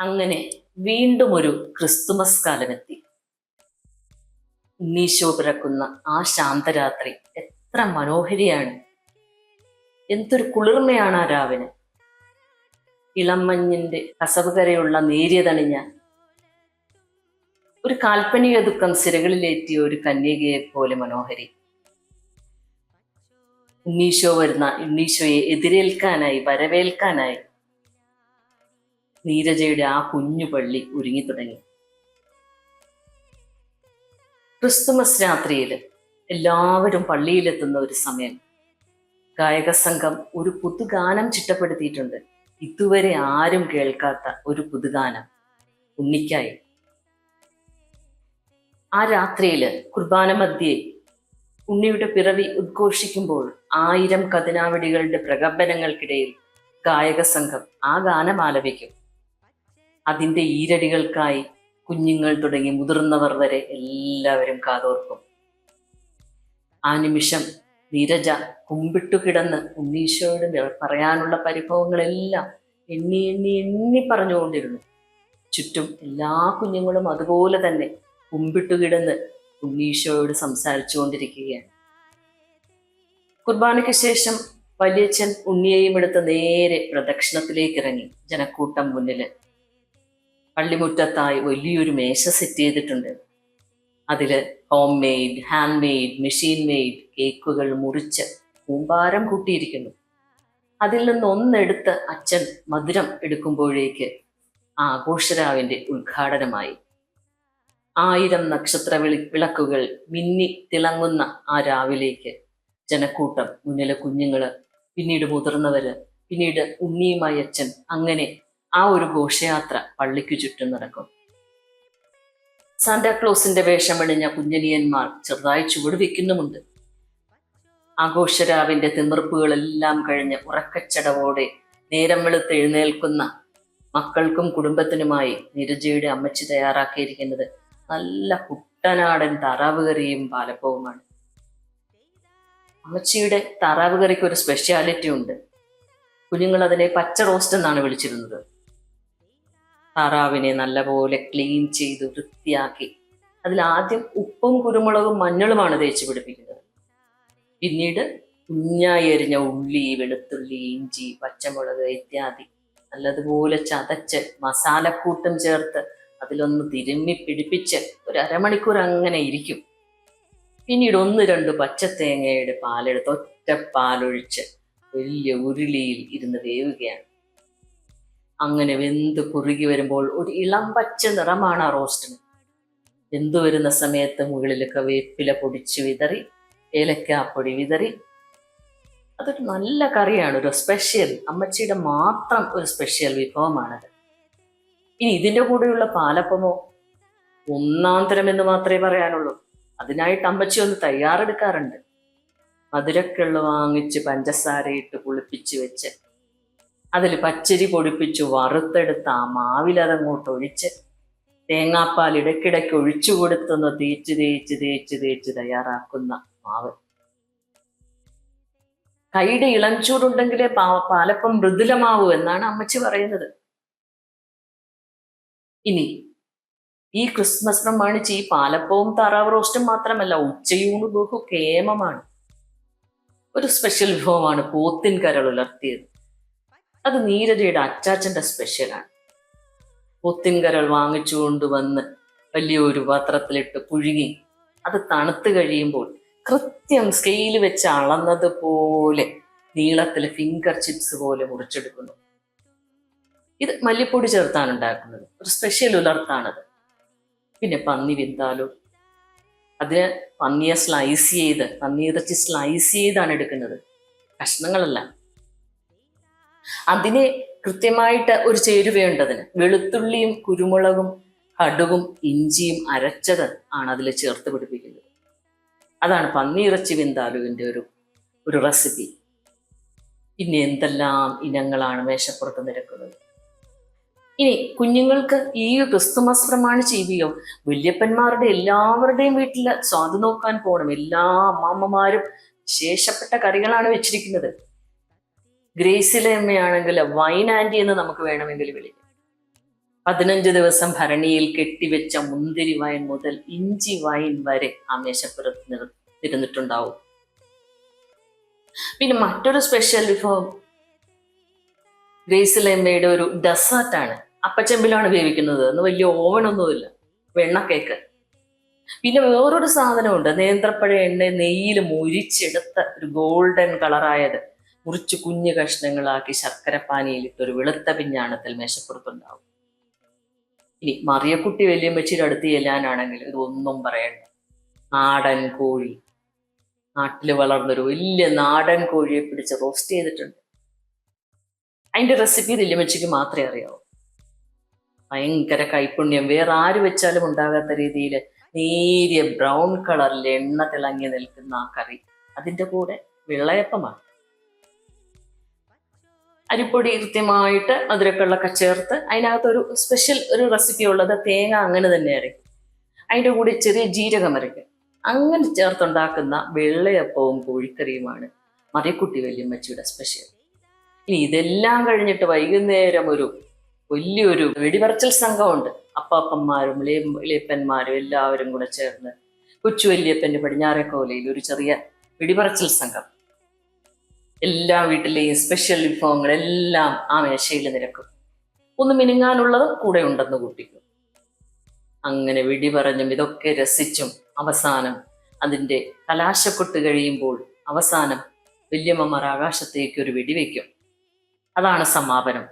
അങ്ങനെ വീണ്ടും ഒരു ക്രിസ്തുമസ് കാലമെത്തി. ഉണ്ണീശോ പിറക്കുന്ന ആ ശാന്തരാത്രി എത്ര മനോഹരിയാണ്. എന്തൊരു കുളിർമയാണ് ആ രാവിന് ഇളമഞ്ഞിന്റെ കസവുകരയുള്ള നേരിയതണിഞ്ഞ ഒരു കാൽപ്പനിക ദുഃഖം സിരകളിലേറ്റിയ ഒരു കന്യകയെ പോലെ മനോഹരി. ഉണ്ണീശോ വരുന്ന ഉണ്ണീശോയെ എതിരേൽക്കാനായി വരവേൽക്കാനായി നീരജയുടെ ആ കുഞ്ഞു പള്ളി ഒരുങ്ങി തുടങ്ങി. ക്രിസ്തുമസ് രാത്രിയിൽ എല്ലാവരും പള്ളിയിലെത്തുന്ന ഒരു സമയം. ഗായക സംഘം ഒരു പുതുഗാനം ചിട്ടപ്പെടുത്തിയിട്ടുണ്ട്. ഇതുവരെ ആരും കേൾക്കാത്ത ഒരു പുതുഗാനം. ഉണ്ണിക്കായി. ആ രാത്രിയിൽ കുർബാന മധ്യേ ഉണ്ണിയുടെ പിറവി ഉദ്ഘോഷിക്കുമ്പോൾ ആയിരം കതിനാവടികളുടെ പ്രകമ്പനങ്ങൾക്കിടയിൽ ഗായക സംഘം ആ ഗാനം ആലപിക്കും. അതിന്റെ ഈരടികൾക്കായി കുഞ്ഞുങ്ങൾ തുടങ്ങി മുതിർന്നവർ വരെ എല്ലാവരും കാതോർക്കും. ആ നിമിഷം നീരജ കുമ്പിട്ടു കിടന്ന് ഉണ്ണീശോയോട് പറയാനുള്ള പരിഭവങ്ങളെല്ലാം എണ്ണി എണ്ണി എണ്ണി പറഞ്ഞുകൊണ്ടിരുന്നു. ചുറ്റും എല്ലാ കുഞ്ഞുങ്ങളും അതുപോലെ തന്നെ കുമ്പിട്ടു കിടന്ന് ഉണ്ണീശോയോട് സംസാരിച്ചു കൊണ്ടിരിക്കുകയാണ് കുർബാനയ്ക്ക് ശേഷം വലിയച്ഛൻ ഉണ്ണിയെയും എടുത്ത് നേരെ പ്രദക്ഷിണത്തിലേക്ക് ഇറങ്ങി ജനക്കൂട്ടം മുന്നിൽ. പള്ളിമുറ്റത്തായി വലിയൊരു മേശ സെറ്റ് ചെയ്തിട്ടുണ്ട്. അതിൽ home made hand made machine made കേക്കുകൾ മുറിച്ച് കൂമ്പാരം കൂട്ടിയിരിക്കുന്നു. അതിൽ നിന്ന് ഒന്നെടുത്ത് അച്ഛൻ മധുരം എടുക്കുമ്പോഴേക്ക് ആഘോഷരാവിന്റെ ഉദ്ഘാടനമായി. ആയിരം നക്ഷത്ര വിളി വിളക്കുകൾ മിന്നി തിളങ്ങുന്ന ആ രാവിലേക്ക് ജനക്കൂട്ടം മുന്നിലെ കുഞ്ഞുങ്ങൾ പിന്നീട് മുതിർന്നവര് പിന്നീട് ഉണ്ണിയുമായി അച്ഛൻ അങ്ങനെ ആ ഒരു ഘോഷയാത്ര പള്ളിക്കു ചുറ്റും നടക്കും. സാന്റാക്ലോസിന്റെ വേഷമണിഞ്ഞ കുഞ്ഞനിയന്മാർ ചെറുതായി ചുവട് വെക്കുന്നുമുണ്ട് ആഘോഷരാവിന്റെ തിമിർപ്പുകളെല്ലാം കഴിഞ്ഞ് ഉറക്കച്ചടവോടെ നേരം വെളുത്ത് എഴുന്നേൽക്കുന്ന മക്കൾക്കും കുടുംബത്തിനുമായി നിരജയുടെ അമ്മച്ചി തയ്യാറാക്കിയിരിക്കുന്നത് നല്ല കുട്ടനാടൻ താറാവ് കറിയും പാലപ്പവുമാണ്. അമ്മച്ചിയുടെ താറാവ് കറിക്ക് ഒരു സ്പെഷ്യാലിറ്റി ഉണ്ട് കുഞ്ഞുങ്ങൾ അതിനെ പച്ച റോസ്റ്റ് എന്നാണ് വിളിച്ചിരുന്നത്. താറാവിനെ നല്ലപോലെ ക്ലീൻ ചെയ്ത് വൃത്തിയാക്കി. അതിൽ ആദ്യം ഉപ്പും കുരുമുളകും മഞ്ഞളുമാണ് തേച്ച് പിടിപ്പിക്കുന്നത്. പിന്നീട് കുഞ്ഞായി എരിഞ്ഞ ഉള്ളി വെളുത്തുള്ളി ഇഞ്ചി പച്ചമുളക് ഇത്യാദി നല്ലതുപോലെ ചതച്ച് മസാലക്കൂട്ടും ചേർത്ത് അതിലൊന്ന് തിരുമ്മി പിടിപ്പിച്ച് ഒരു അരമണിക്കൂർ അങ്ങനെ ഇരിക്കും. പിന്നീട് ഒന്ന് രണ്ട് പച്ചത്തേങ്ങയുടെ പാലെടുത്ത് ഒറ്റ പാലൊഴിച്ച് വലിയ ഉരുളിയിൽ ഇരുന്ന് വേവുകയാണ്. അങ്ങനെ വെന്ത് കുറുകി വരുമ്പോൾ ഒരു ഇളം പച്ച നിറമാണ് ആ റോസ്റ്റിന് വെന്തു വരുന്ന സമയത്ത് മുകളിലൊക്കെ വേപ്പില പൊടിച്ച് വിതറി ഏലക്കാപ്പൊടി വിതറി. അതൊരു നല്ല കറിയാണ് ഒരു സ്പെഷ്യൽ അമ്മച്ചിയുടെ മാത്രം ഒരു സ്പെഷ്യൽ വിഭവമാണത്. ഇനി ഇതിന്റെ കൂടെയുള്ള പാലപ്പമോ? ഒന്നാം തരം എന്ന് മാത്രമേ പറയാനുള്ളൂ. അതിനായിട്ട് അമ്മച്ചി ഒന്ന് തയ്യാറെടുക്കാറുണ്ട്. മധുരക്കുള്ള വാങ്ങിച്ച് പഞ്ചസാരയിട്ട് കുളിപ്പിച്ച് വെച്ച് അതിൽ പച്ചരി പൊടിപ്പിച്ച് വറുത്തെടുത്ത് ആ മാവിലതങ്ങോട്ട് ഒഴിച്ച് തേങ്ങാപ്പാൽ ഇടയ്ക്കിടയ്ക്ക് ഒഴിച്ചു കൊടുത്തൊന്ന് തേച്ച് തേച്ച് തേച്ച് തേച്ച് തയ്യാറാക്കുന്ന മാവ്. കൈയുടെ ഇളം ചൂടുണ്ടെങ്കിലേ പാ- പാലപ്പം മൃദുലമാവൂ എന്നാണ് അമ്മച്ചി പറയുന്നത്. ഇനി ഈ ക്രിസ്മസ് പ്രമാണിച്ച് ഈ പാലപ്പവും താറാവ് റോസ്റ്റും മാത്രമല്ല ഉച്ചയൂണ് ബഹു കേമമാണ് ഒരു സ്പെഷ്യൽ വിഭവമാണ് പോത്തിൻ കരൾ ഉലർത്തിയത്. അത് നീരജയുടെ അച്ചാച്ചന്റെ സ്പെഷ്യലാണ് പൊത്തിൻകരൾ വാങ്ങിച്ചുകൊണ്ട് വന്ന് വലിയൊരു പാത്രത്തിലിട്ട് പുഴുങ്ങി. അത് തണുത്ത് കഴിയുമ്പോൾ കൃത്യം സ്കെയിൽ വെച്ച് അളന്നത് പോലെ നീളത്തിൽ ഫിംഗർ ചിപ്സ് പോലെ മുറിച്ചെടുക്കുന്നു. ഇത് മല്ലിപ്പൊടി ചേർത്താണ് ഉണ്ടാക്കുന്നത്. ഒരു സ്പെഷ്യൽ ഉലർത്താണത്. പിന്നെ പന്നി വിന്താലോ. അതിന് പന്നിയെ സ്ലൈസ് ചെയ്ത് പന്നി ഇറച്ചി സ്ലൈസ് ചെയ്താണ് എടുക്കുന്നത്. കഷ്ണങ്ങളല്ല. അതിന് കൃത്യമായിട്ട് ഒരു ചേരുവയുണ്ട് അതിന്. വെളുത്തുള്ളിയും കുരുമുളകും കടുകും ഇഞ്ചിയും അരച്ചത് ആണ് അതിൽ ചേർത്ത് പിടിപ്പിക്കുന്നത്. അതാണ് പന്നിയിറച്ചി വിന്താലുവിന്റെ ഒരു ഒരു റെസിപ്പി. പിന്നെ എന്തെല്ലാം ഇനങ്ങളാണ് മേശപ്പുറത്ത് നിരക്കുന്നത്? ഇനി കുഞ്ഞുങ്ങൾക്ക് ഈ ക്രിസ്തുമസ് പ്രമാണിച്ച് ഇവയോ വല്യപ്പന്മാരുടെ എല്ലാവരുടെയും വീട്ടിൽ സ്വാദ് നോക്കാൻ പോകണം എല്ലാ അമ്മാമ്മമാരും ശേഷപ്പെട്ട കറികളാണ് വെച്ചിരിക്കുന്നത്. ഗ്രേസിലെ അമ്മയാണെങ്കിൽ വൈൻ ആന്റി എന്ന് നമുക്ക് വേണമെങ്കിൽ വിളിക്കാം. പതിനഞ്ച് ദിവസം ഭരണിയിൽ കെട്ടിവെച്ച മുന്തിരി വൈൻ മുതൽ ഇഞ്ചി വൈൻ വരെ ആ മേശപ്പുറത്ത് പിന്നെ മറ്റൊരു സ്പെഷ്യൽ വിഭവം ഗ്രേസിലമ്മയുടെ ഒരു ഡെസേർട്ടാണ് അപ്പച്ചെമ്പിലാണ് വേവിക്കുന്നത്. അന്ന് വലിയ ഓവനൊന്നുമില്ല വെണ്ണക്കേക്ക് പിന്നെ വേറൊരു സാധനമുണ്ട്. നേന്ത്രപ്പഴ എണ്ണ നെയ്യിൽ മുരിച്ചെടുത്ത ഒരു ഗോൾഡൻ കളറായത് മുറിച്ച് കുഞ്ഞു കഷ്ണങ്ങളാക്കി ശർക്കര പാനിയിലിട്ട് ഒരു വെളുത്ത പിഞ്ഞാണത്തിൽ മേശപ്പുറത്തുണ്ടാവും. ഇനി മറിയക്കുട്ടി വല്യമ്മച്ചിയുടെ അടുത്ത് ചെല്ലാനാണെങ്കിൽ ഇതൊന്നും പറയണ്ട. നാടൻ കോഴി. നാട്ടിൽ വളർന്നൊരു വലിയ നാടൻ കോഴിയെ പിടിച്ച് റോസ്റ്റ് ചെയ്തിട്ടുണ്ട്. അതിന്റെ റെസിപ്പി വല്യമ്മച്ചിക്ക് മാത്രമേ അറിയാവൂ. ഭയങ്കര കൈപ്പുണ്യം. വേറെ ആര് വെച്ചാലും ഉണ്ടാകാത്ത രീതിയിൽ നേരിയ ബ്രൗൺ കളറിൽ എണ്ണ തിളങ്ങി നിൽക്കുന്ന ആ കറി. അതിന്റെ കൂടെ വെള്ളയപ്പമാണ്. അരിപ്പൊടി കൃത്യമായിട്ട് മധുരക്കള്ളൊക്കെ ചേർത്ത് അതിനകത്തൊരു സ്പെഷ്യൽ ഒരു റെസിപ്പി ഉള്ളത് തേങ്ങ അങ്ങനെ തന്നെ അരയ്ക്കും അതിന്റെ കൂടെ ചെറിയ ജീരകം അരയ്ക്കും അങ്ങനെ ചേർത്തുണ്ടാക്കുന്ന വെള്ളയപ്പവും കോഴിക്കറിയുമാണ് മറിയക്കുട്ടി വല്യമ്മച്ചിയുടെ സ്പെഷ്യൽ ഇനി ഇതെല്ലാം കഴിഞ്ഞിട്ട് വൈകുന്നേരം ഒരു വലിയൊരു വെടിപറച്ചൽ സംഘമുണ്ട്. അപ്പാപ്പന്മാരും ഇളയ- ഇളയപ്പന്മാരും എല്ലാവരും കൂടെ ചേർന്ന് കൊച്ചു വല്യപ്പന്റെ പടിഞ്ഞാറേക്കോലയിൽ ഒരു ചെറിയ വെടിപറച്ചൽ സംഘം. എല്ലാ വീട്ടിലെയും സ്പെഷ്യൽ വിഭവങ്ങളെല്ലാം ആ മേശയിൽ നിരക്കും. ഒന്ന് മിനുങ്ങാനുള്ളതും കൂടെ ഉണ്ടെന്ന് കൂട്ടിക്കും. അങ്ങനെ വിടി പറഞ്ഞും ഇതൊക്കെ രസിച്ചും അവസാനം അതിന്റെ കലാശക്കൊട്ട് കഴിയുമ്പോൾ അവസാനം വല്യമ്മമാർ ആകാശത്തേക്ക് ഒരു വെടിവെക്കും അതാണ് സമാപനം.